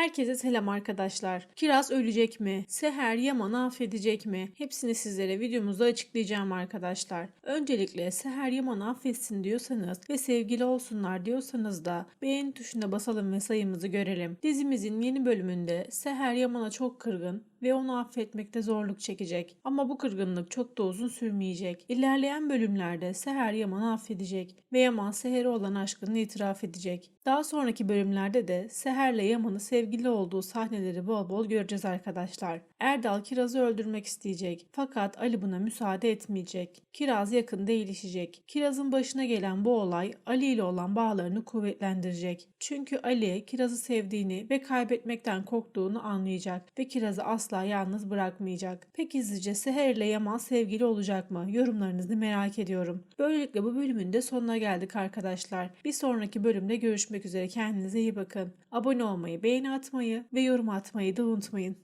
Herkese selam arkadaşlar. Kiraz ölecek mi? Seher Yaman'ı affedecek mi? Hepsini sizlere videomuzda açıklayacağım arkadaşlar. Öncelikle Seher Yaman'ı affetsin diyorsanız ve sevgili olsunlar diyorsanız da beğeni tuşuna basalım ve sayımızı görelim. Dizimizin yeni bölümünde Seher Yaman'a çok kırgın ve onu affetmekte zorluk çekecek. Ama bu kırgınlık çok da uzun sürmeyecek. İlerleyen bölümlerde Seher Yaman'ı affedecek ve Yaman Seher'e olan aşkını itiraf edecek. Daha sonraki bölümlerde de Seher'le Yaman'ı sevgili olduğu sahneleri bol bol göreceğiz arkadaşlar. Erdal Kiraz'ı öldürmek isteyecek fakat Ali buna müsaade etmeyecek. Kiraz yakında iyileşecek. Kiraz'ın başına gelen bu olay Ali ile olan bağlarını kuvvetlendirecek. Çünkü Ali Kiraz'ı sevdiğini ve kaybetmekten korktuğunu anlayacak ve Kiraz'ı asla yalnız bırakmayacak. Peki sizce Seher ile Yaman sevgili olacak mı? Yorumlarınızı merak ediyorum. Böylelikle bu bölümün de sonuna geldik arkadaşlar. Bir sonraki bölümde görüşmek üzere. Kendinize iyi bakın. Abone olmayı, beğeni atmayı ve yorum atmayı da unutmayın.